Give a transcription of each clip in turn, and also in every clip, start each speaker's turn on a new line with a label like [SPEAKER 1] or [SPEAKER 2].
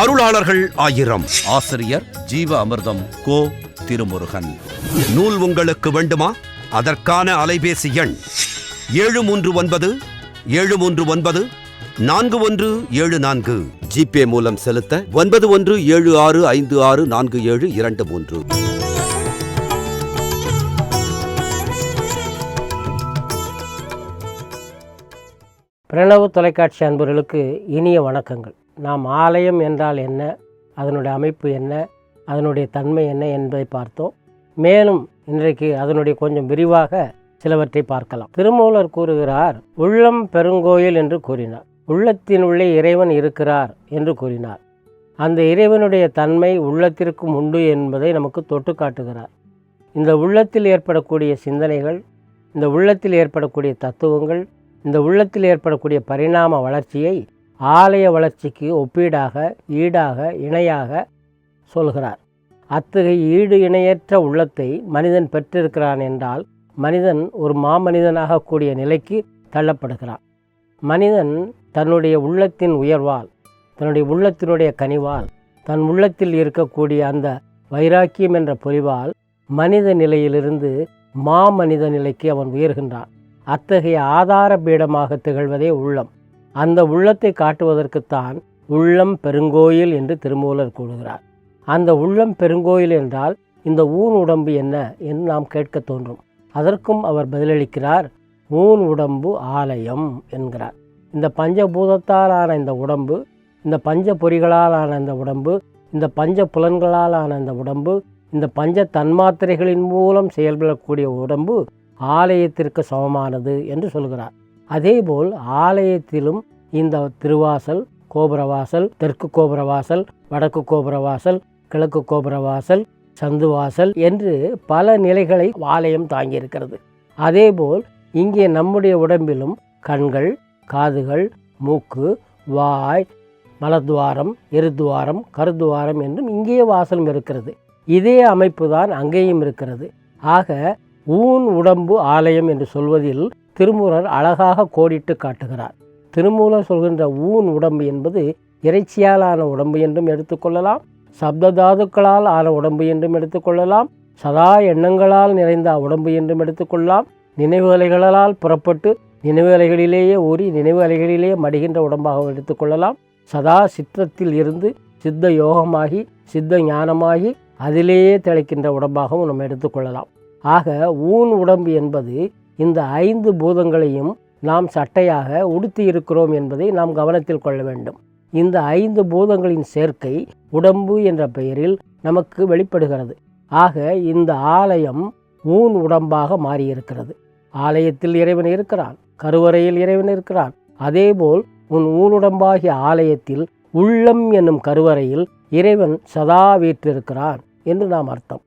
[SPEAKER 1] அருளாளர்கள் ஆயிரம். ஆசிரியர் ஜீவ அமிர்தம் கோ திருமுருகன். நூல் உங்களுக்கு வேண்டுமா? அதற்கான அலைபேசி எண் ஏழு மூன்று ஒன்பது ஏழு மூன்று ஒன்பது நான்கு ஒன்று ஏழு நான்கு. ஜிபே மூலம் செலுத்த ஒன்பது ஒன்று ஏழு ஆறு ஐந்து ஆறு நான்கு ஏழு இரண்டு மூன்று.
[SPEAKER 2] பிரணவ தொலைக்காட்சி அன்பர்களுக்கு இனிய வணக்கங்கள். நாம் ஆலயம் என்றால் என்ன? அதனுடைய அமைப்பு என்ன? அதனுடைய தன்மை என்ன என்பதை பார்த்தோம். மேலும் இன்றைக்கு அதனுடைய கொஞ்சம் விரிவாக சிலவற்றை பார்க்கலாம். திருமூலர் கூறுகிறார் உள்ளம் பெருங்கோயில் என்று கூறினார். உள்ளத்தினுள்ளே இறைவன் இருக்கிறார் என்று கூறினார். அந்த இறைவனுடைய தன்மை உள்ளத்திற்கும் உண்டு என்பதை நமக்கு தொட்டு காட்டுகிறார். இந்த உள்ளத்தில் ஏற்படக்கூடிய சிந்தனைகள் இந்த உள்ளத்தில் ஏற்படக்கூடிய தத்துவங்கள் இந்த உள்ளத்தில் ஏற்படக்கூடிய பரிணாம வளர்ச்சியை ஆலய வளர்ச்சிக்கு ஒப்பீடாக ஈடாக இணையாக சொல்கிறார். அத்தகைய ஈடு இணையற்ற உள்ளத்தை மனிதன் பெற்றிருக்கிறான் என்றால் மனிதன் ஒரு மாமனிதனாக கூடிய நிலைக்கு தள்ளப்படுகிறான். மனிதன் தன்னுடைய உள்ளத்தின் உயர்வால் தன்னுடைய உள்ளத்தினுடைய கனிவால் தன் உள்ளத்தில் இருக்கக்கூடிய அந்த வைராக்கியம் என்ற பொலிவால் மனித நிலையிலிருந்து மாமனித நிலைக்கு அவன் உயர்கின்றான். அத்தகைய ஆதார பீடமாக திகழ்வதே உள்ளம். அந்த உள்ளத்தை காட்டுவதற்குத்தான் உள்ளம் பெருங்கோயில் என்று திருமூலர் கூறுகிறார். அந்த உள்ளம் பெருங்கோயில் என்றால் இந்த ஊன் உடம்பு என்ன என்று நாம் கேட்க தோன்றும். அதற்கும் அவர் பதிலளிக்கிறார் ஊன் உடம்பு ஆலயம் என்கிறார். இந்த பஞ்சபூதத்தால் ஆன இந்த உடம்பு இந்த பஞ்ச பொறிகளால் ஆன இந்த உடம்பு இந்த பஞ்ச புலன்களால் ஆன இந்த உடம்பு இந்த பஞ்ச தன்மாத்திரைகளின் மூலம் செயல்படக்கூடிய உடம்பு ஆலயத்திற்கு சமமானது என்று சொல்கிறார். அதேபோல் ஆலயத்திலும் இந்த திருவாசல் கோபுரவாசல் தெற்கு கோபுரவாசல் வடக்கு கோபுரவாசல் கிழக்கு கோபுரவாசல் சந்துவாசல் என்று பல நிலைகளை ஆலயம் தாங்கியிருக்கிறது. அதேபோல் இங்கே நம்முடைய உடம்பிலும் கண்கள் காதுகள் மூக்கு வாய் மலத்வாரம் எருதுவாரம் கருதுவாரம் என்றும் இங்கே வாசலும் இருக்கிறது. இதே அமைப்பு தான் அங்கேயும் இருக்கிறது. ஆக ஊன் உடம்பு ஆலயம் என்று சொல்வதில் திருமூலர் அழகாக கோடிட்டு காட்டுகிறார். திருமூலர் சொல்கின்ற ஊன் உடம்பு என்பது இறைச்சியால் ஆன உடம்பு என்றும் எடுத்துக்கொள்ளலாம் சப்த தாதுக்களால் ஆன உடம்பு என்றும் எடுத்துக்கொள்ளலாம் சதா எண்ணங்களால் நிறைந்த உடம்பு என்றும் எடுத்துக்கொள்ளலாம் நினைவு அலைகளால் புறப்பட்டு நினைவு அலைகளிலேயே ஊறி நினைவு அலைகளிலேயே மடிகின்ற உடம்பாகவும் எடுத்துக்கொள்ளலாம் சதா சித்தத்தில் இருந்து சித்த யோகமாகி சித்த ஞானமாகி அதிலேயே திளைக்கின்ற உடம்பாகவும் நம்ம எடுத்துக்கொள்ளலாம் ஆக ஊன் உடம்பு என்பது இந்த ஐந்து பூதங்களையும் நாம் சட்டையாக உடுத்தி இருக்கிறோம் என்பதை நாம் கவனத்தில் கொள்ள வேண்டும். இந்த ஐந்து பூதங்களின் சேர்க்கை உடம்பு என்ற பெயரில் நமக்கு வெளிப்படுகிறது. ஆக இந்த ஆலயம் ஊன் உடம்பாக மாறியிருக்கிறது. ஆலயத்தில் இறைவன் இருக்கிறான் கருவறையில் இறைவன் இருக்கிறான். அதேபோல் உன் ஊனுடம்பாகிய ஆலயத்தில் உள்ளம் என்னும் கருவறையில் இறைவன் சதா வீற்றிருக்கிறான் என்று நாம் அர்த்தம்.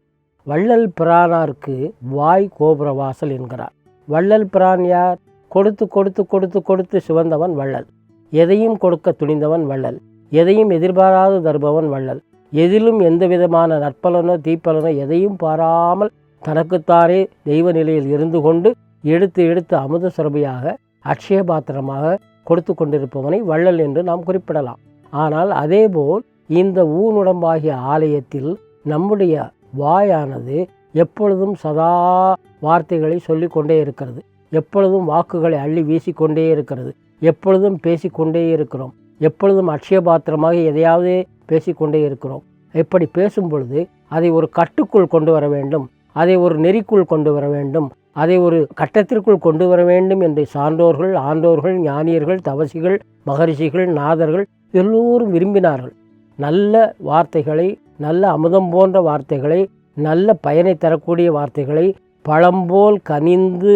[SPEAKER 2] வள்ளல் பிரானாருக்கு வாய் கோபுரவாசல் என்கிறார். வள்ளல் பிரான் யார்? கொடுத்து கொடுத்து கொடுத்து கொடுத்து சிவந்தவன் வள்ளல். எதையும் கொடுக்க துணிந்தவன் வள்ளல். எதையும் எதிர்பாராது தருபவன் வள்ளல். எதிலும் எந்த விதமான நற்பலனோ தீப்பலனோ எதையும் பாராமல் தனக்குத்தானே தெய்வ நிலையில் இருந்து கொண்டு எடுத்து எடுத்து அமுத சுரபியாக அக்ஷய பாத்திரமாக கொடுத்து கொண்டிருப்பவனை வள்ளல் என்று நாம் குறிப்பிடலாம். ஆனால் அதேபோல் இந்த ஊனுடம்பாகிய ஆலயத்தில் நம்முடைய வாயானது எப்பொழுதும் சதா வார்த்தைகளை சொல்லிக்கொண்டே இருக்கிறது. எப்பொழுதும் வாக்குகளை அள்ளி வீசிக்கொண்டே இருக்கிறது. எப்பொழுதும் பேசிக்கொண்டே இருக்கிறோம். எப்பொழுதும் அட்சயபாத்திரமாக எதையாவது பேசிக்கொண்டே இருக்கிறோம். இப்படி பேசும் பொழுது அதை ஒரு கட்டுக்குள் கொண்டு வர வேண்டும். அதை ஒரு நெறிக்குள் கொண்டு வர வேண்டும். அதை ஒரு கட்டத்திற்குள் கொண்டு வர வேண்டும் என்று சான்றோர்கள் ஆண்டோர்கள் ஞானியர்கள் தவசிகள் மகரிஷிகள் நாதர்கள் எல்லோரும் விரும்பினார்கள். நல்ல வார்த்தைகளை நல்ல அமுதம் போன்ற வார்த்தைகளை நல்ல பயனை தரக்கூடிய வார்த்தைகளை பழம்போல் கனிந்து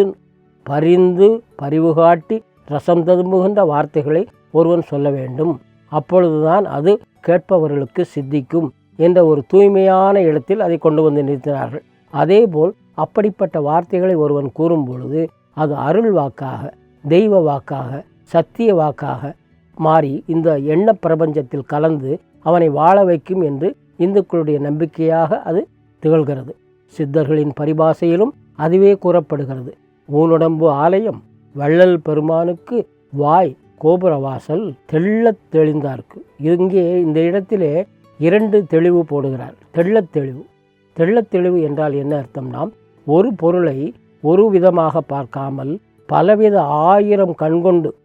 [SPEAKER 2] பரிந்து பரிவுகாட்டி ரசம் ததும்புகின்ற வார்த்தைகளை ஒருவன் சொல்ல வேண்டும். அப்பொழுதுதான் அது கேட்பவர்களுக்கு சித்திக்கும் என்ற ஒரு தூய்மையான இடத்தில் அதை கொண்டு வந்து நிறுத்தினார்கள். அதேபோல் அப்படிப்பட்ட வார்த்தைகளை ஒருவன் கூறும் பொழுது அது அருள் வாக்காக தெய்வ வாக்காக சத்திய வாக்காக மாறி இந்த எண்ண பிரபஞ்சத்தில் கலந்து அவனை வாழ வைக்கும் என்று இந்துக்களுடைய நம்பிக்கையாக அது திகழ்கிறது. சித்தர்களின் பரிபாசையிலும் அதுவே கூறப்படுகிறது. ஊனுடம்பு ஆலயம் வள்ளல் பெருமானுக்கு வாய் கோபுரவாசல் தெள்ளத் தெளிந்தார்க்கு. இங்கே இந்த இடத்திலே இரண்டு தெளிவு போடுகிறார். தெள்ளத் தெளிவு. தெள்ளத் தெளிவு என்றால் என்ன அர்த்தம்னா ஒரு பொருளை ஒரு விதமாக பார்க்காமல் பலவித ஆயிரம் கண்கொண்டு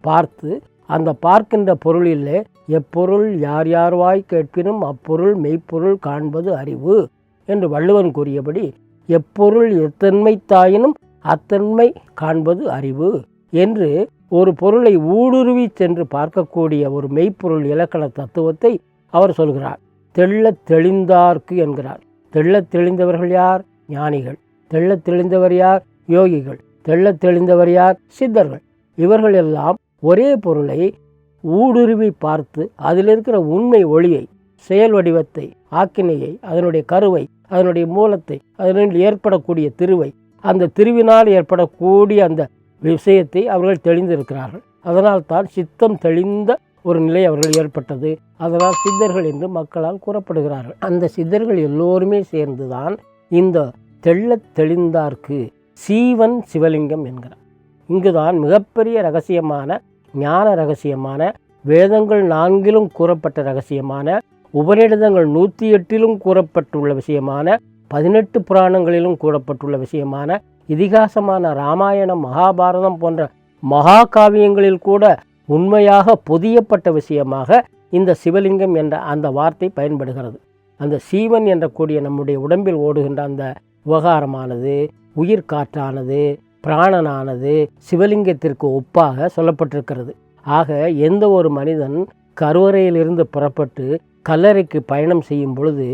[SPEAKER 2] பார்த்து அந்த பார்க்கின்ற பொருளிலே எப்பொருள் யார் யார்வாய் கேட்பினும் அப்பொருள் மெய்ப்பொருள் காண்பது அறிவு. என்று வள்ளுவன் கூறியபடி எப்பொருள் எத்தன்மை தாயினும் அத்தன்மை காண்பது அறிவு என்று ஒரு பொருளை ஊடுருவி சென்று பார்க்கக்கூடிய ஒரு மெய்ப்பொருள் இலக்கண தத்துவத்தை அவர் சொல்கிறார். தெள்ளத் தெளிந்தார்க்கு என்கிறார். தெள்ளத் தெளிந்தவர்கள் யார்? ஞானிகள். தெள்ள தெளிந்தவர் யார்? யோகிகள். தெள்ள தெளிந்தவர் யார்? சித்தர்கள். இவர்கள் எல்லாம் ஒரே பொருளை ஊடுருவி பார்த்து அதில் இருக்கிற உண்மை ஒளியை செயல் வடிவத்தை ஆக்கினையை அதனுடைய கருவை அதனுடைய மூலத்தை அதனில் ஏற்படக்கூடிய திருவை அந்த திருவினால் ஏற்படக்கூடிய அந்த விஷயத்தை அவர்கள் தெளிந்திருக்கிறார்கள். அதனால் தான் சித்தம் தெளிந்த ஒரு நிலை அவர்கள் ஏற்பட்டது. அதனால் சித்தர்கள் என்று மக்களால் கூறப்படுகிறார்கள். அந்த சித்தர்கள் எல்லோருமே சேர்ந்துதான் இந்த தெள்ளத் தெளிந்தார்க்கு சீவன் சிவலிங்கம் என்கிறார். இங்குதான் மிகப்பெரிய ரகசியமான ஞான ரகசியமான வேதங்கள் நான்கிலும் கூறப்பட்ட ரகசியமான உபநிடதங்கள் நூற்றி எட்டிலும் கூறப்பட்டுள்ள விஷயமான பதினெட்டு புராணங்களிலும் கூறப்பட்டுள்ள விஷயமான இதிகாசமான ராமாயணம் மகாபாரதம் போன்ற மகா காவியங்களில் கூட உண்மையாக பொதியப்பட்ட விஷயமாக இந்த சிவலிங்கம் என்ற அந்த வார்த்தை பயன்படுகிறது. அந்த சீவன் என்ற கூடிய நம்முடைய உடம்பில் ஓடுகின்ற அந்த விவகாரமானது உயிர் காற்றானது பிராணனானது சிவலிங்கத்திற்கு ஒப்பாக சொல்லப்பட்டிருக்கிறது. ஆக எந்த ஒரு மனிதன் கருவறையிலிருந்து புறப்பட்டு கல்லறைக்கு பயணம் செய்யும் பொழுது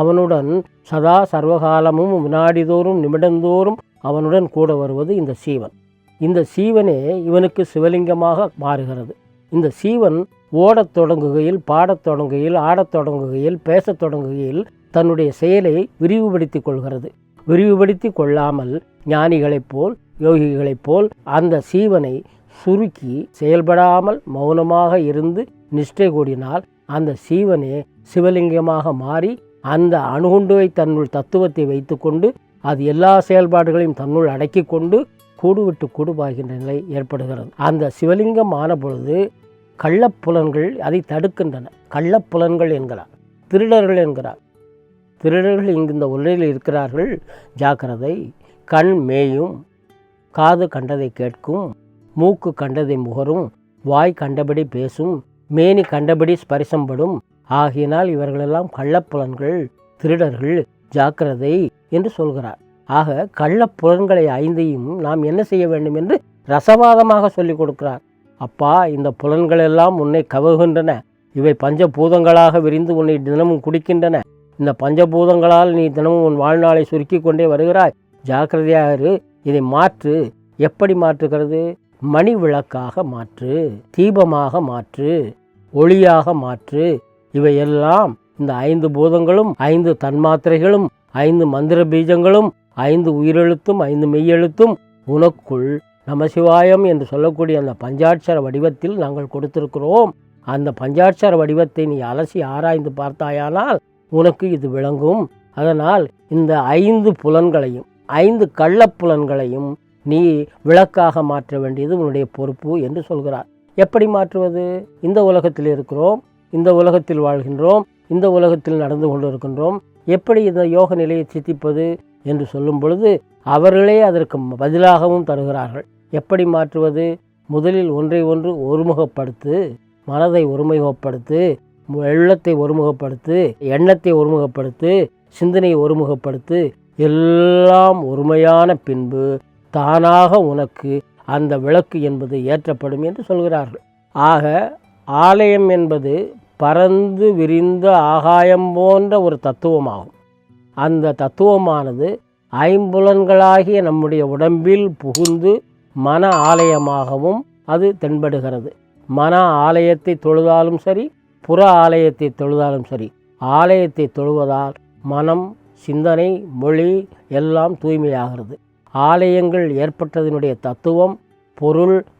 [SPEAKER 2] அவனுடன் சதா சர்வகாலமும் வினாடிதோறும் நிமிடந்தோறும் அவனுடன் கூட வருவது இந்த சீவன். இந்த சீவனே இவனுக்கு சிவலிங்கமாக மாறுகிறது. இந்த சீவன் ஓடத் தொடங்குகையில் பாடத் தொடங்குகையில் ஆடத் தொடங்குகையில் பேசத் தொடங்குகையில் தன்னுடைய செயலை விரிவுபடுத்திக் கொள்கிறது. விரிவுபடுத்தி கொள்ளாமல் ஞானிகளைப் போல் யோகிகளைப் போல் அந்த சீவனை சுருக்கி செயல்படாமல் மௌனமாக இருந்து நிஷ்டை கூடினால் அந்த சீவனே சிவலிங்கமாக மாறி அந்த அணுகுண்டுவை தன்னுள் தத்துவத்தை வைத்துக்கொண்டு அது எல்லா செயல்பாடுகளையும் தன்னுள் அடக்கி கொண்டு கூடுவிட்டு கூடுபாகின்ற நிலை ஏற்படுகிறது. அந்த சிவலிங்கம் ஆன பொழுது கள்ளப்புலன்கள் அதை தடுக்கின்றன. கள்ளப்புலன்கள் என்கிறார். திருடர்கள் என்கிறார். திருடர்கள் இங்கு இந்த உலகில் இருக்கிறார்கள். ஜாக்கிரதை கண் மேயும் காது கண்டதை கேட்கும் மூக்கு கண்டதை முகரும் வாய் கண்டபடி பேசும் மேனி கண்டபடி ஸ்பரிசம்படும். ஆகையினால் இவர்களெல்லாம் கள்ளப்புலன்கள் திருடர்கள் ஜாக்கிரதை என்று சொல்கிறார். ஆக கள்ளப்புலன்களை ஐந்தையும் நாம் என்ன செய்ய வேண்டும் என்று ரசவாதமாக சொல்லிக் கொடுக்கிறார். அப்பா இந்த புலன்களெல்லாம் உன்னை கவுகின்றன. இவை பஞ்சபூதங்களாக விரிந்து உன்னை தினமும் குடிக்கின்றன. இந்த பஞ்சபூதங்களால் நீ தினமும் உன் வாழ்நாளை சுருக்கி கொண்டே வருகிறாய். ஜாக்கிரதையாக இரு. இதை மாற்று. எப்படி மாற்றுகிறது? மணி விளக்காக மாற்று தீபமாக மாற்று ஒளியாக மாற்று. இவையெல்லாம் இந்த ஐந்து பூதங்களும் ஐந்து தன்மாத்திரைகளும் ஐந்து மந்திர பீஜங்களும் ஐந்து உயிரெழுத்தும் ஐந்து மெய்யெழுத்தும் உனக்குள் நமசிவாயம் என்று சொல்லக்கூடிய அந்த பஞ்சாட்சர வடிவத்தில் நாங்கள் கொடுத்திருக்கிறோம். அந்த பஞ்சாட்சர வடிவத்தை நீ அலசி ஆராய்ந்து பார்த்தாயானால் உனக்கு இது விளங்கும். அதனால் இந்த ஐந்து புலன்களையும் ஐந்து கள்ளப்புலன்களையும் நீ விளக்காக மாற்ற வேண்டியது உன்னுடைய பொறுப்பு என்று சொல்கிறார். எப்படி மாற்றுவது? இந்த உலகத்தில் இருக்கிறோம் இந்த உலகத்தில் வாழ்கின்றோம் இந்த உலகத்தில் நடந்து கொண்டிருக்கின்றோம். எப்படி இந்த யோக நிலையை சித்திப்பது என்று சொல்லும் பொழுது அவர்களே அதற்கு பதிலாகவும் தருகிறார்கள். எப்படி மாற்றுவது? முதலில் ஒன்றை ஒன்று ஒருமுகப்படுத்து மனதை ஒருமுகப்படுத்து எண்ணத்தை ஒருமுகப்படுத்து எண்ணத்தை ஒருமுகப்படுத்து சிந்தனையை ஒருமுகப்படுத்து எல்லாம் ஒருமையான பின்பு தானாக உனக்கு அந்த விளக்கு என்பது ஏற்றப்படும் என்று சொல்கிறார்கள். ஆக ஆலயம் என்பது பறந்து விரிந்த ஆகாயம் போன்ற ஒரு தத்துவமாகும். அந்த தத்துவமானது ஐம்புலன்களாகிய நம்முடைய உடம்பில் புகுந்து மன ஆலயமாகவும் அது தென்படுகிறது. மன ஆலயத்தை தொழுதாலும் சரி புற ஆலயத்தை தொழுதாலும் சரி ஆலயத்தை தொழுவதால் மனம் சிந்தனை மொழி எல்லாம் தூய்மையாகிறது. ஆலயங்கள் ஏற்பட்டதனுடைய தத்துவம் பொருள்